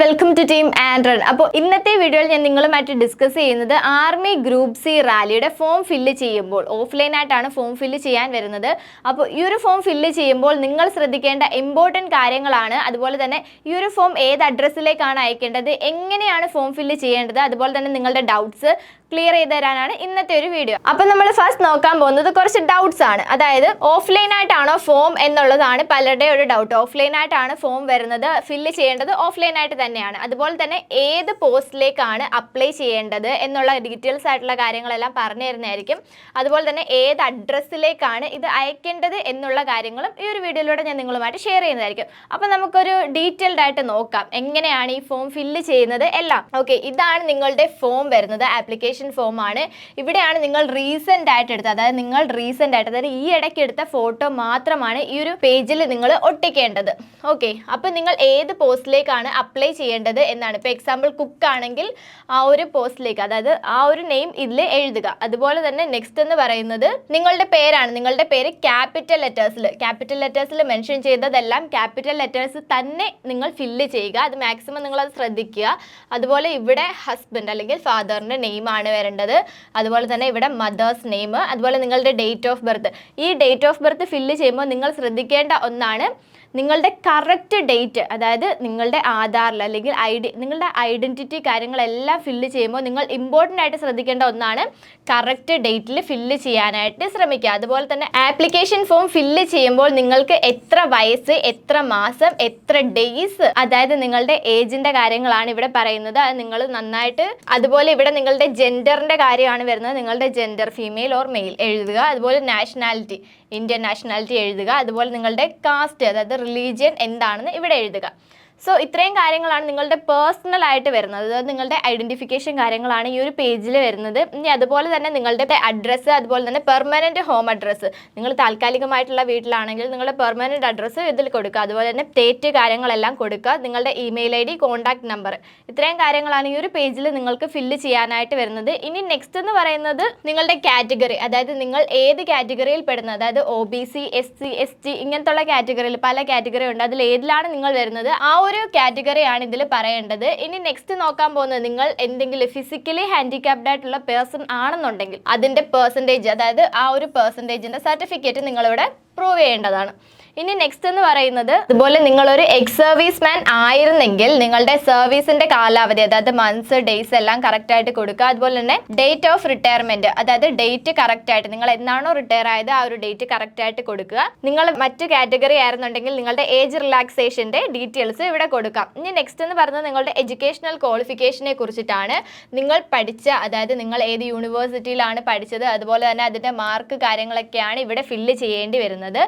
Welcome to team ആൻഡ്രൺ അപ്പോൾ ഇന്നത്തെ വീഡിയോയിൽ ഞാൻ നിങ്ങളുമായിട്ട് ഡിസ്കസ് ചെയ്യുന്നത് ആർമി ഗ്രൂപ്പ് സി റാലിയുടെ ഫോം ഫില്ല് ചെയ്യുമ്പോൾ ഓഫ്ലൈൻ ആയിട്ടാണ് ഫോം ഫില്ല് ചെയ്യാൻ വരുന്നത്. അപ്പോൾ ഈ ഒരു ഫോം ഫില്ല് ചെയ്യുമ്പോൾ നിങ്ങൾ ശ്രദ്ധിക്കേണ്ട ഇമ്പോർട്ടന്റ് കാര്യങ്ങളാണ്. അതുപോലെ തന്നെ ഈ ഒരു ഫോം ഏത് അഡ്രസ്സിലേക്കാണ് അയക്കേണ്ടത്? എങ്ങനെയാണ് ഫോം ഫില്ല് ചെയ്യേണ്ടത്? അതുപോലെ തന്നെ നിങ്ങളുടെ ഡൗട്ട്സ് ക്ലിയർ ചെയ്ത് തരാനാണ് ഇന്നത്തെ ഒരു വീഡിയോ അപ്പൊ നമ്മൾ ഫസ്റ്റ് നോക്കാൻ പോകുന്നത് കുറച്ച് ഡൗട്ട്സ് ആണ്. അതായത് ഓഫ്ലൈൻ ആയിട്ടാണോ ഫോം എന്നുള്ളതാണ് പലരുടെയും ഒരു ഡൗട്ട് ഓഫ്ലൈൻ ആയിട്ടാണ് ഫോം വരുന്നത് ഫില്ല് ചെയ്യേണ്ടത് ഓഫ്ലൈൻ ആയിട്ട് തന്നെയാണ്. അതുപോലെ തന്നെ ഏത് പോസ്റ്റിലേക്കാണ് അപ്ലൈ ചെയ്യേണ്ടത് എന്നുള്ള ഡീറ്റെയിൽസ് ആയിട്ടുള്ള കാര്യങ്ങളെല്ലാം പറഞ്ഞു തരുന്നതായിരിക്കും. അതുപോലെ തന്നെ ഏത് അഡ്രസ്സിലേക്കാണ് ഇത് അയക്കേണ്ടത് എന്നുള്ള കാര്യങ്ങളും ഈ ഒരു വീഡിയോയിലൂടെ ഞാൻ നിങ്ങളുമായിട്ട് ഷെയർ ചെയ്യുന്നതായിരിക്കും. അപ്പോൾ നമുക്കൊരു ഡീറ്റെയിൽഡ് ആയിട്ട് നോക്കാം. എങ്ങനെയാണ് ഈ ഫോം ഫില്ല് ചെയ്യുന്നത് എല്ലാം. ഓക്കെ ഇതാണ് നിങ്ങളുടെ ഫോം വരുന്നത് ആപ്ലിക്കേഷൻ ഫോം ആണ്. ഇവിടെയാണ് നിങ്ങൾ റീസെന്റ് ആയിട്ട് എടുത്തത്. അതായത് നിങ്ങൾ റീസെന്റ് ആയിട്ട് അതായത് ഈ ഇടയ്ക്ക് എടുത്ത ഫോട്ടോ മാത്രമാണ് ഈ ഒരു പേജിൽ നിങ്ങൾ ഒട്ടിക്കേണ്ടത്. ഓക്കെ അപ്പോൾ നിങ്ങൾ ഏത് പോസ്റ്റിലേക്കാണ് അപ്ലൈ ചെയ്യേണ്ടത് എന്നാണ്. ഇപ്പോൾ എക്സാമ്പിൾ കുക്ക് ആണെങ്കിൽ ആ ഒരു പോസ്റ്റിലേക്ക് അതായത് ആ ഒരു നെയിം ഇതിൽ എഴുതുക. അതുപോലെ തന്നെ നെക്സ്റ്റ് എന്ന് പറയുന്നത് നിങ്ങളുടെ പേരാണ്. നിങ്ങളുടെ പേര് ക്യാപിറ്റൽ ലെറ്റേഴ്സിൽ ക്യാപിറ്റൽ ലെറ്റേഴ്സിൽ മെൻഷൻ ചെയ്തതെല്ലാം ക്യാപിറ്റൽ ലെറ്റേഴ്സ് തന്നെ നിങ്ങൾ ഫില്ല് ചെയ്യുക. അത് മാക്സിമം നിങ്ങൾ ശ്രദ്ധിക്കുക. അതുപോലെ ഇവിടെ ഹസ്ബൻഡ് അല്ലെങ്കിൽ ഫാദറിന്റെ നെയിമാണ് വരേണ്ടത്. അതുപോലെ തന്നെ ഇവിടെ മദേഴ്സ് നെയിം അതുപോലെ നിങ്ങളുടെ ഡേറ്റ് ഓഫ് ബർത്ത് ഈ ഡേറ്റ് ഓഫ് ബർത്ത് ഫില്ല് ചെയ്യുമ്പോൾ നിങ്ങൾ ശ്രദ്ധിക്കേണ്ട ഒന്നാണ് നിങ്ങളുടെ കറക്റ്റ് ഡേറ്റ് അതായത് നിങ്ങളുടെ ആധാറിൽ അല്ലെങ്കിൽ ഐഡി നിങ്ങളുടെ ഐഡന്റിറ്റി കാര്യങ്ങളെല്ലാം ഫില്ല് ചെയ്യുമ്പോൾ നിങ്ങൾ ഇമ്പോർട്ടന്റ് ആയിട്ട് ശ്രദ്ധിക്കേണ്ട ഒന്നാണ് കറക്റ്റ് ഡേറ്റിൽ ഫില്ല് ചെയ്യാനായിട്ട് ശ്രമിക്കുക. അതുപോലെ തന്നെ ആപ്ലിക്കേഷൻ ഫോം ഫില്ല് ചെയ്യുമ്പോൾ നിങ്ങൾക്ക് എത്ര വയസ്സ് എത്ര മാസം എത്ര ഡേയ്സ് അതായത് നിങ്ങളുടെ ഏജിന്റെ കാര്യങ്ങളാണ് ഇവിടെ പറയുന്നത്. അത് നിങ്ങൾ നന്നായിട്ട് അതുപോലെ ഇവിടെ നിങ്ങളുടെ ജെൻഡറിന്റെ കാര്യമാണ് വരുന്നത്. നിങ്ങളുടെ ജെൻഡർ ഫീമെയിൽ ഓർ മെയിൽ എഴുതുക. അതുപോലെ നാഷണാലിറ്റി ഇന്ത്യൻ നാഷണാലിറ്റി എഴുതുക. അതുപോലെ നിങ്ങളുടെ കാസ്റ്റ് അതായത് റിലീജിയൻ എന്താണെന്ന് ഇവിടെ എഴുതുക. സോ ഇത്രയും കാര്യങ്ങളാണ് നിങ്ങളുടെ പേഴ്സണൽ ആയിട്ട് വരുന്നത്. അതായത് നിങ്ങളുടെ ഐഡന്റിഫിക്കേഷൻ കാര്യങ്ങളാണ് ഈ ഒരു പേജിൽ വരുന്നത്. ഇനി അതുപോലെ തന്നെ നിങ്ങളുടെ അഡ്രസ്സ് അതുപോലെ തന്നെ പെർമനന്റ് ഹോം അഡ്രസ്സ് നിങ്ങൾ താൽക്കാലികമായിട്ടുള്ള വീട്ടിലാണെങ്കിൽ നിങ്ങളുടെ പെർമനന്റ് അഡ്രസ്സ് ഇതിൽ കൊടുക്കുക. അതുപോലെ തന്നെ ഡേറ്റ് കാര്യങ്ങളെല്ലാം കൊടുക്കുക. നിങ്ങളുടെ email I D contact number ഇത്രയും കാര്യങ്ങളാണ് ഈ ഒരു പേജിൽ നിങ്ങൾക്ക് ഫില്ല് ചെയ്യാനായിട്ട് വരുന്നത്. ഇനി നെക്സ്റ്റ് എന്ന് പറയുന്നത് നിങ്ങളുടെ കാറ്റഗറി അതായത് നിങ്ങൾ ഏത് കാറ്റഗറിയിൽ പെടുന്നത്? അതായത് O B C S C S T ഇങ്ങനത്തുള്ള കാറ്റഗറിയിൽ പല കാറ്റഗറി ഉണ്ട്. അതിൽ ഏതിലാണ് നിങ്ങൾ വരുന്നത്? ആ ഒരു കാറ്റഗറിയാണ് ഇതിൽ പറയേണ്ടത്. ഇനി നെക്സ്റ്റ് നോക്കാൻ പോകുന്നത് നിങ്ങൾ എന്തെങ്കിലും ഫിസിക്കലി ഹാൻഡിക്യാപ്ഡ് ആയിട്ടുള്ള പേഴ്സൺ ആണെന്നുണ്ടെങ്കിൽ അതിന്റെ പേഴ്സന്റേജ് അതായത് ആ ഒരു പേഴ്സന്റേജിന്റെ സർട്ടിഫിക്കറ്റ് നിങ്ങളിവിടെ പ്രൂവ് ചെയ്യേണ്ടതാണ്. ഇനി നെക്സ്റ്റ് എന്ന് പറയുന്നത് ഇതുപോലെ നിങ്ങളൊരു എക്സ് സർവീസ് മാൻ ആയിരുന്നെങ്കിൽ നിങ്ങളുടെ സർവീസിന്റെ കാലാവധി അതായത് മന്ത്സ് ഡേയ്സ് എല്ലാം കറക്റ്റ് ആയിട്ട് കൊടുക്കുക. അതുപോലെ തന്നെ ഡേറ്റ് ഓഫ് റിട്ടയർമെന്റ് അതായത് ഡേറ്റ് കറക്റ്റ് ആയിട്ട് നിങ്ങൾ എന്നാണോ റിട്ടയർ ആയത് ആ ഒരു ഡേറ്റ് കറക്റ്റ് ആയിട്ട് കൊടുക്കുക. നിങ്ങൾ മറ്റ് കാറ്റഗറി ആയിരുന്നുണ്ടെങ്കിൽ നിങ്ങളുടെ ഏജ് റിലാക്സേഷന്റെ ഡീറ്റെയിൽസ് ഇവിടെ കൊടുക്കാം. ഇനി നെക്സ്റ്റ് എന്ന് പറയുന്നത് നിങ്ങളുടെ എഡ്യൂക്കേഷണൽ ക്വാളിഫിക്കേഷനെ കുറിച്ചിട്ടാണ്. നിങ്ങൾ പഠിച്ച അതായത് നിങ്ങൾ ഏത് യൂണിവേഴ്സിറ്റിയിലാണ് പഠിച്ചത് അതുപോലെ തന്നെ അതിന്റെ മാർക്ക് കാര്യങ്ങളൊക്കെയാണ് ഇവിടെ ഫില്ല് ചെയ്യേണ്ടി വരുന്നത്.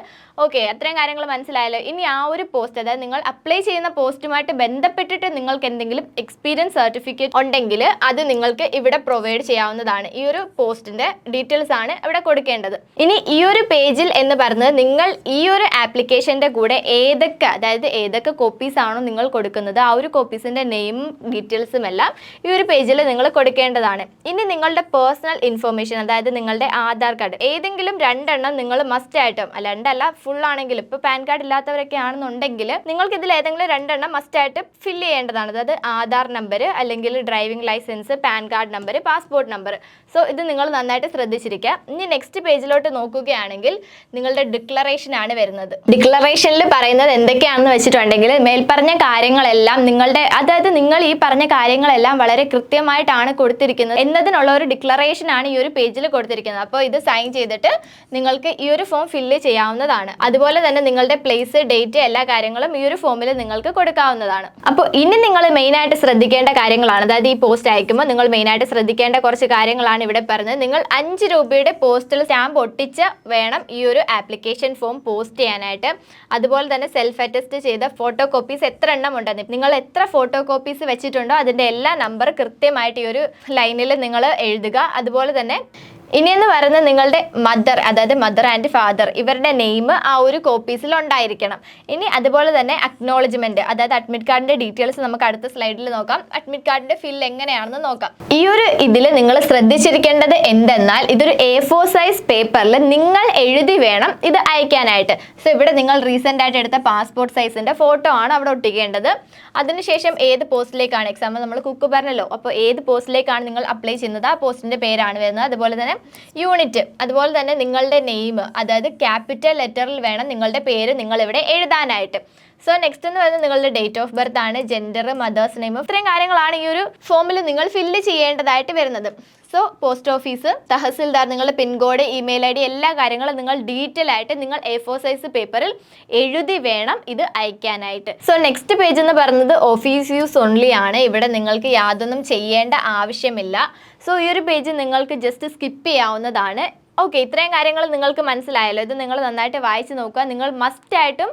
ഓക്കെ അത്രയും കാര്യങ്ങൾ മനസ്സിലായല്ലോ ഇനി ആ ഒരു പോസ്റ്റ് അതായത് നിങ്ങൾ അപ്ലൈ ചെയ്യുന്ന പോസ്റ്റുമായിട്ട് ബന്ധപ്പെട്ടിട്ട് നിങ്ങൾക്ക് എന്തെങ്കിലും എക്സ്പീരിയൻസ് സർട്ടിഫിക്കറ്റ് ഉണ്ടെങ്കിൽ അത് നിങ്ങൾക്ക് ഇവിടെ പ്രൊവൈഡ് ചെയ്യാവുന്നതാണ്. ഈ ഒരു പോസ്റ്റിന്റെ ഡീറ്റെയിൽസ് ആണ് ഇവിടെ കൊടുക്കേണ്ടത്. ഇനി ഈ ഒരു പേജിൽ എന്ന് പറഞ്ഞത് നിങ്ങൾ ഈ ഒരു ആപ്ലിക്കേഷന്റെ കൂടെ ഏതൊക്കെ അതായത് ഏതൊക്കെ കോപ്പീസ് ആണോ നിങ്ങൾ കൊടുക്കുന്നത് ആ ഒരു കോപ്പീസിന്റെ നെയിമും ഡീറ്റെയിൽസും എല്ലാം ഈ ഒരു പേജിൽ നിങ്ങൾ കൊടുക്കേണ്ടതാണ്. ഇനി നിങ്ങളുടെ പേഴ്സണൽ ഇൻഫർമേഷൻ അതായത് നിങ്ങളുടെ ആധാർ കാർഡ് ഏതെങ്കിലും രണ്ടെണ്ണം നിങ്ങൾ മസ്റ്റ് ആയിട്ടും രണ്ടല്ല ഫുൾ ആണെങ്കിലും ഇപ്പോൾ പാൻ കാർഡ് ഇല്ലാത്തവരൊക്കെ ആണെന്നുണ്ടെങ്കിൽ നിങ്ങൾക്ക് ഇതിൽ ഏതെങ്കിലും രണ്ടെണ്ണം മസ്റ്റ് ആയിട്ട് ഫില്ല് ചെയ്യേണ്ടതാണ്. അതായത് ആധാർ നമ്പർ അല്ലെങ്കിൽ driving licence PAN card number passport number so ഇത് നിങ്ങൾ നന്നായിട്ട് ശ്രദ്ധിച്ചിരിക്കുക. ഇനി നെക്സ്റ്റ് പേജിലോട്ട് നോക്കുകയാണെങ്കിൽ നിങ്ങളുടെ ഡിക്ലറേഷൻ ആണ് വരുന്നത്. ഡിക്ലറേഷനിൽ പറയുന്നത് എന്തൊക്കെയാണെന്ന് വെച്ചിട്ടുണ്ടെങ്കിൽ മേൽപ്പറഞ്ഞ കാര്യങ്ങളെല്ലാം നിങ്ങളുടെ അതായത് നിങ്ങൾ ഈ പറഞ്ഞ കാര്യങ്ങളെല്ലാം വളരെ കൃത്യമായിട്ടാണ് കൊടുത്തിരിക്കുന്നത് എന്നതിനുള്ള ഒരു ഡിക്ലറേഷൻ ആണ് ഈ ഒരു പേജിൽ കൊടുത്തിരിക്കുന്നത്. അപ്പോൾ ഇത് സൈൻ ചെയ്തിട്ട് നിങ്ങൾക്ക് ഈ ഒരു ഫോം ഫില്ല് ചെയ്യാവുന്നതാണ്. അതുപോലെ തന്നെ നിങ്ങളുടെ പ്ലേസ് ഡേറ്റ് എല്ലാ കാര്യങ്ങളും ഈ ഒരു ഫോമിൽ നിങ്ങൾക്ക് കൊടുക്കാവുന്നതാണ്. അപ്പോൾ ഇനി നിങ്ങൾ മെയിനായിട്ട് ശ്രദ്ധിക്കേണ്ട കാര്യങ്ങളാണ്. അതായത് ഈ പോസ്റ്റ് അയക്കുമ്പോൾ നിങ്ങൾ മെയിനായിട്ട് ശ്രദ്ധിക്കേണ്ട കുറച്ച് കാര്യങ്ങളാണ് ഇവിടെ പറഞ്ഞത്. നിങ്ങൾ അഞ്ച് രൂപയുടെ പോസ്റ്റൽ സ്റ്റാമ്പ് ഒട്ടിച്ച് വേണം ഈ ഒരു ആപ്ലിക്കേഷൻ ഫോം പോസ്റ്റ് ചെയ്യാനായിട്ട്. അതുപോലെ തന്നെ സെൽഫ് അറ്റസ്റ്റ് ചെയ്ത ഫോട്ടോ കോപ്പീസ് എത്ര എണ്ണം ഉണ്ടെന്ന്. നിങ്ങൾ എത്ര ഫോട്ടോ കോപ്പീസ് വെച്ചിട്ടുണ്ടോ അതിന്റെ എല്ലാ നമ്പർ കൃത്യമായിട്ട് ഈ ഒരു ലൈനിൽ നിങ്ങൾ എഴുതുക. അതുപോലെ തന്നെ ഇനി എന്ന് പറയുന്നത് നിങ്ങളുടെ മദർ അതായത് മദർ ആൻഡ് ഫാദർ ഇവരുടെ നെയിം ആ ഒരു കോപ്പീസിൽ ഉണ്ടായിരിക്കണം. ഇനി അതുപോലെ തന്നെ അക്നോളജ്മെന്റ് അതായത് അഡ്മിറ്റ് കാർഡിന്റെ ഡീറ്റെയിൽസ് നമുക്ക് അടുത്ത സ്ലൈഡിൽ നോക്കാം. അഡ്മിറ്റ് കാർഡിന്റെ ഫിൽ എങ്ങനെയാണെന്ന് നോക്കാം. ഈ ഒരു ഇതിൽ നിങ്ങൾ ശ്രദ്ധിച്ചിരിക്കേണ്ടത് എന്തെന്നാൽ ഇതൊരു എ ഫോർ സൈസ് പേപ്പറിൽ നിങ്ങൾ എഴുതി വേണം ഇത് അയക്കാനായിട്ട്. സോ ഇവിടെ നിങ്ങൾ റീസെന്റ് ആയിട്ട് എടുത്ത പാസ്പോർട്ട് സൈസിന്റെ ഫോട്ടോ ആണ് അവിടെ ഒട്ടിക്കേണ്ടത്. അതിനുശേഷം ഏത് പോസ്റ്റിലേക്കാണ് എക്സാമ്പിൾ നമ്മൾ കുക്ക് പറഞ്ഞല്ലോ. അപ്പോൾ ഏത് പോസ്റ്റിലേക്കാണ് നിങ്ങൾ അപ്ലൈ ചെയ്യുന്നത്? ആ പോസ്റ്റിന്റെ പേരാണ് വരുന്നത്. അതുപോലെ തന്നെ യൂണിറ്റ്. അതുപോലെ തന്നെ നിങ്ങളുടെ നെയിം അതായത് ക്യാപിറ്റൽ ലെറ്ററിൽ വേണം നിങ്ങളുടെ പേര് നിങ്ങളിവിടെ എഴുതാനായിട്ട്. സോ നെക്സ്റ്റ് എന്ന് പറയുന്നത് നിങ്ങളുടെ ഡേറ്റ് ഓഫ് ബർത്ത് ആണ് ജെൻഡർ മദേഴ്സ് നെയിം ഇത്രയും കാര്യങ്ങളാണ് ഈ ഒരു ഫോമിൽ നിങ്ങൾ ഫില്ല് ചെയ്യേണ്ടതായിട്ട് വരുന്നത്. സോ പോസ്റ്റ് ഓഫീസ് തഹസിൽദാർ നിങ്ങളുടെ പിൻകോഡ് ഇമെയിൽ ഐ ഡി എല്ലാ കാര്യങ്ങളും നിങ്ങൾ ഡീറ്റെയിൽ ആയിട്ട് നിങ്ങൾ എ ഫോർ സൈസ് പേപ്പറിൽ എഴുതി വേണം ഇത് അയക്കാനായിട്ട്. സോ നെക്സ്റ്റ് പേജ് എന്ന് പറയുന്നത് ഓഫീസ് യൂസ് ഓൺലി ആണ്. ഇവിടെ നിങ്ങൾക്ക് യാതൊന്നും ചെയ്യേണ്ട ആവശ്യമില്ല. സോ ഈ ഒരു പേജ് നിങ്ങൾക്ക് ജസ്റ്റ് സ്കിപ്പ് ചെയ്യാവുന്നതാണ്. ഓക്കെ ഇത്രയും കാര്യങ്ങൾ നിങ്ങൾക്ക് മനസ്സിലായല്ലോ. ഇത് നിങ്ങൾ നന്നായിട്ട് വായിച്ച് നോക്കുക. നിങ്ങൾ മസ്റ്റായിട്ടും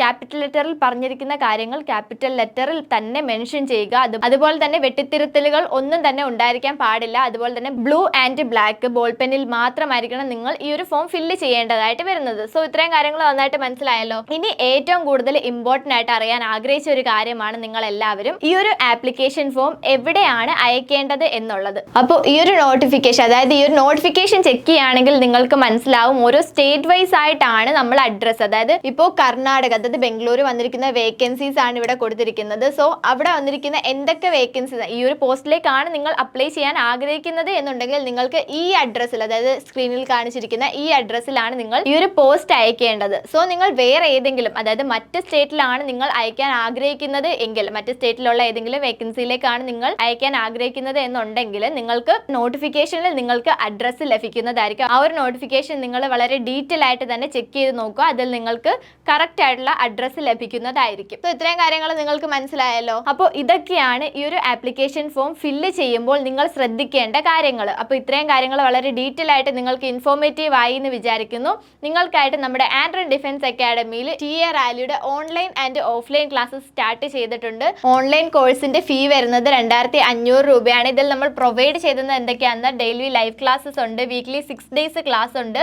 ക്യാപിറ്റൽ ലെറ്ററിൽ പറഞ്ഞിരിക്കുന്ന കാര്യങ്ങൾ ക്യാപിറ്റൽ ലെറ്ററിൽ തന്നെ മെൻഷൻ ചെയ്യുക. അത് അതുപോലെ തന്നെ വെട്ടിത്തിരുത്തലുകൾ ഒന്നും തന്നെ ഉണ്ടായിരിക്കാൻ പാടില്ല. അതുപോലെ തന്നെ ബ്ലൂ ആൻഡ് ബ്ലാക്ക് ബോൾ പെന്നിൽ മാത്രമായിരിക്കണം നിങ്ങൾ ഈ ഒരു ഫോം ഫില്ല് ചെയ്യേണ്ടതായിട്ട് വരുന്നത്. സോ ഇത്രയും കാര്യങ്ങൾ നന്നായിട്ട് മനസ്സിലായല്ലോ. ഇനി ഏറ്റവും കൂടുതൽ ഇമ്പോർട്ടന്റ് ആയിട്ട് അറിയാൻ ആഗ്രഹിച്ച ഒരു കാര്യമാണ് നിങ്ങൾ എല്ലാവരും ഈ ഒരു ആപ്ലിക്കേഷൻ ഫോം എവിടെയാണ് അയക്കേണ്ടത് എന്നുള്ളത്. അപ്പോൾ ഈ ഒരു നോട്ടിഫിക്കേഷൻ അതായത് ഈ ഒരു നോട്ടിഫിക്കേഷൻ ചെക്ക് ചെയ്യുകയാണെങ്കിൽ നിങ്ങൾക്ക് മനസ്സിലാവും. ഓരോ സ്റ്റേറ്റ് വൈസ് ആയിട്ടാണ് നമ്മൾ അഡ്രസ്സ് അതായത് ഇപ്പോൾ കർണാടക അതായത് ബംഗളൂരു വന്നിരിക്കുന്ന വേക്കൻസീസ് ആണ് ഇവിടെ കൊടുത്തിരിക്കുന്നത്. സോ അവിടെ വന്നിരിക്കുന്ന എന്തൊക്കെ വേക്കൻസീസ് ഈ ഒരു പോസ്റ്റിലേക്കാണ് നിങ്ങൾ അപ്ലൈ ചെയ്യാൻ ആഗ്രഹിക്കുന്നത് എന്നുണ്ടെങ്കിൽ നിങ്ങൾക്ക് ഈ അഡ്രസ്സിൽ അതായത് സ്ക്രീനിൽ കാണിച്ചിരിക്കുന്ന ഈ അഡ്രസ്സിലാണ് നിങ്ങൾ ഈ ഒരു പോസ്റ്റ് അയക്കേണ്ടത്. സോ നിങ്ങൾ വേറെ ഏതെങ്കിലും അതായത് മറ്റ് സ്റ്റേറ്റിലാണ് നിങ്ങൾ അയക്കാൻ ആഗ്രഹിക്കുന്നത് എങ്കിൽ മറ്റ് സ്റ്റേറ്റിലുള്ള ഏതെങ്കിലും വേക്കൻസിയിലേക്കാണ് നിങ്ങൾ അയക്കാൻ ആഗ്രഹിക്കുന്നത് എന്നുണ്ടെങ്കിൽ നിങ്ങൾക്ക് നോട്ടിഫിക്കേഷനിൽ നിങ്ങൾക്ക് അഡ്രസ്സ് ലഭിക്കുന്നതായിരിക്കും. ആ ഒരു നോട്ടിഫിക്കേഷൻ നിങ്ങൾ വളരെ ഡീറ്റെയിൽ ആയിട്ട് തന്നെ ചെക്ക് ചെയ്ത് നോക്കുക. അതിൽ നിങ്ങൾക്ക് കറക്റ്റ് ആയിട്ടുള്ള അഡ്രസ്സ് ലഭിക്കുന്നതായിരിക്കും. സോ ഇത്രയും കാര്യങ്ങൾ നിങ്ങൾക്ക് മനസ്സിലായല്ലോ? അപ്പോൾ ഇതൊക്കെയാണ് ഈ ഒരു ആപ്ലിക്കേഷൻ ഫോം ഫില്ല് ചെയ്യുമ്പോൾ നിങ്ങൾ ശ്രദ്ധിക്കേണ്ട കാര്യങ്ങൾ. അപ്പോൾ ഇത്രയും കാര്യങ്ങൾ വളരെ ഡീറ്റെയിൽ ആയിട്ട് നിങ്ങൾക്ക് ഇൻഫോർമേറ്റീവ് ആയി എന്ന് വിചാരിക്കുന്നു. നിങ്ങൾക്കായിട്ട് നമ്മുടെ ആൻഡ്രോയിഡ് ഡിഫൻസ് അക്കാഡമിയിൽ T A റാലിയുടെ online and offline classes start ചെയ്തിട്ടുണ്ട്. ഓൺലൈൻ കോഴ്സിന്റെ ഫീ വരുന്നത് രണ്ടായിരത്തി അഞ്ഞൂറ് രൂപയാണ്. ഇതിൽ നമ്മൾ പ്രൊവൈഡ് ചെയ്യുന്നത് എന്തൊക്കെയാണെന്ന് ഡെയിലി ലൈവ് ക്ലാസ്സസ് ഉണ്ട് വീക്ക്ലി സിക്സ് ഡേയ്സ് ക്ലാസ് ഉണ്ട്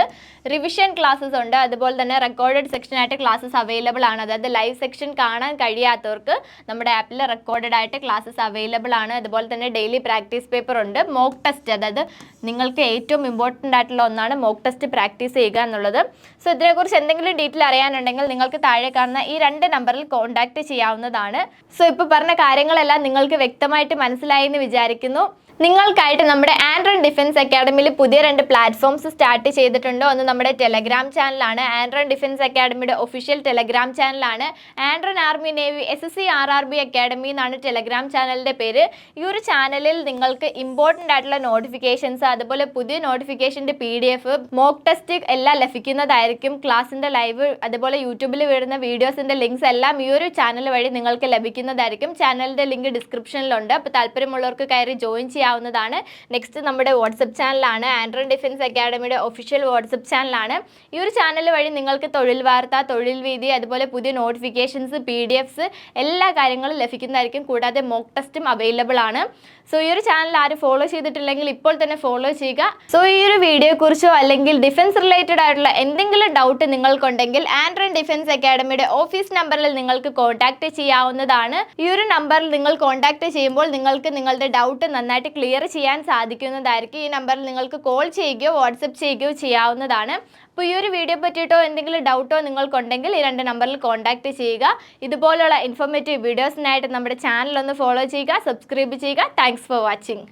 റിവിഷൻ ക്ലാസ്സസ് ഉണ്ട് അതുപോലെ തന്നെ റെക്കോർഡഡ് സെക്ഷൻ ആയിട്ട് ക്ലാസ്സസ് അവൈലബിൾ ആണ്. അതായത് ലൈവ് സെക്ഷൻ കാണാൻ കഴിയാത്തവർക്ക് നമ്മുടെ ആപ്പിൽ റെക്കോർഡഡ് ആയിട്ട് ക്ലാസ്സസ് അവൈലബിൾ ആണ്. അതുപോലെ തന്നെ ഡെയിലി പ്രാക്ടീസ് പേപ്പർ ഉണ്ട്. മോക്ക് ടെസ്റ്റ് അതായത് നിങ്ങൾക്ക് ഏറ്റവും ഇമ്പോർട്ടന്റ് ആയിട്ടുള്ള ഒന്നാണ് മോക്ക് ടെസ്റ്റ് പ്രാക്ടീസ് ചെയ്യുക എന്നുള്ളത്. സോ ഇതിനെക്കുറിച്ച് എന്തെങ്കിലും ഡീറ്റെയിൽ അറിയാനുണ്ടെങ്കിൽ നിങ്ങൾക്ക് താഴെ കാണുന്ന ഈ രണ്ട് നമ്പറിൽ കോൺടാക്റ്റ് ചെയ്യാവുന്നതാണ്. സോ ഇപ്പോൾ പറഞ്ഞ കാര്യങ്ങളെല്ലാം നിങ്ങൾക്ക് വ്യക്തമായിട്ട് മനസ്സിലായി എന്ന് വിചാരിക്കുന്നു. നിങ്ങൾക്കായിട്ട് നമ്മുടെ ആൻഡ്രോയിഡ് ഡിഫൻസ് അക്കാഡമിയിൽ പുതിയ രണ്ട് പ്ലാറ്റ്ഫോംസ് സ്റ്റാർട്ട് ചെയ്തിട്ടുണ്ട് ഒന്ന് നമ്മുടെ ടെലഗ്രാം ചാനലാണ് ആൻഡ്രോയിഡ് ഡിഫൻസ് അക്കാഡമിയുടെ ഒഫീഷ്യൽ ടെലഗ്രാം ചാനലാണ് Android army navy S S C R R B academy എന്നാണ് ടെലഗ്രാം ചാനലിന്റെ പേര്. ഈ ഒരു ചാനലിൽ നിങ്ങൾക്ക് ഇമ്പോർട്ടന്റ് ആയിട്ടുള്ള നോട്ടിഫിക്കേഷൻസ് അതുപോലെ പുതിയ നോട്ടിഫിക്കേഷന്റെ P D F mock test എല്ലാം ലഭിക്കുന്നതായിരിക്കും. ക്ലാസ്സിന്റെ ലൈവ് അതുപോലെ യൂട്യൂബിൽ വരുന്ന വീഡിയോസിന്റെ ലിങ്ക്സ് എല്ലാം ഈ ഒരു ചാനൽ വഴി നിങ്ങൾക്ക് ലഭിക്കുന്നതായിരിക്കും. ചാനലിന്റെ ലിങ്ക് ഡിസ്ക്രിപ്ഷനിലുണ്ട് അപ്പോൾ താല്പര്യമുള്ളവർക്ക് കയറി ജോയിൻ ചെയ്യാവുന്നതാണ് നെക്സ്റ്റ് നമ്മുടെ വാട്സപ്പ് ചാനലാണ് ആൻഡ്രോയിഡ് ഡിഫൻസ് അക്കാഡമിയുടെ ഒഫീഷ്യൽ വാട്സപ്പ് ചാനലാണ് ഈ ഒരു ചാനൽ വഴി നിങ്ങൾക്ക് തൊഴിൽ വാർത്ത തൊഴിൽ വീതി അതുപോലെ പുതിയ നോട്ടിഫിക്കേഷൻസ് പി ഡി എഫ്സ് എല്ലാ കാര്യങ്ങളും ലഭിക്കുന്നതായിരിക്കും. കൂടാതെ മോക്ക് ടെസ്റ്റും അവൈലബിൾ ആണ്. സോ ഈ ഒരു ചാനൽ ആരും ഫോളോ ചെയ്തിട്ടില്ലെങ്കിൽ ഇപ്പോൾ തന്നെ ഫോളോ ചെയ്യുക. സോ ഈ ഒരു വീഡിയോയെക്കുറിച്ചോ അല്ലെങ്കിൽ ഡിഫൻസ് റിലേറ്റഡ് ആയിട്ടുള്ള എന്തെങ്കിലും ഡൗട്ട് നിങ്ങൾക്കുണ്ടെങ്കിൽ ആൻഡ്രോയിഡ് ഡിഫൻസ് അക്കാഡമിയുടെ ഓഫീസ് നമ്പറിൽ നിങ്ങൾക്ക് കോൺടാക്ട് ചെയ്യാവുന്നതാണ്. ഈ ഒരു നമ്പറിൽ നിങ്ങൾ കോൺടാക്ട് ചെയ്യുമ്പോൾ നിങ്ങൾക്ക് നിങ്ങളുടെ ഡൗട്ട് നന്നായിട്ട് ക്ലിയർ ചെയ്യാൻ സാധിക്കുന്നതായിരിക്കും. ഈ നമ്പറിൽ നിങ്ങൾക്ക് കോൾ ചെയ്യുകയോ വാട്സപ്പ് ചെയ്യുകയോ ചെയ്യാവുന്നതാണ്. അപ്പോൾ ഈ ഒരു വീഡിയോ പറ്റിയിട്ടോ എന്തെങ്കിലും ഡൗട്ടോ നിങ്ങൾക്കുണ്ടെങ്കിൽ ഈ രണ്ട് നമ്പറിൽ കോൺടാക്ട് ചെയ്യുക. ഇതുപോലുള്ള ഇൻഫോർമേറ്റീവ് വീഡിയോസിനായിട്ട് നമ്മുടെ ചാനൽ ഒന്ന് ഫോളോ ചെയ്യുക സബ്സ്ക്രൈബ് ചെയ്യുക. Thanks for watching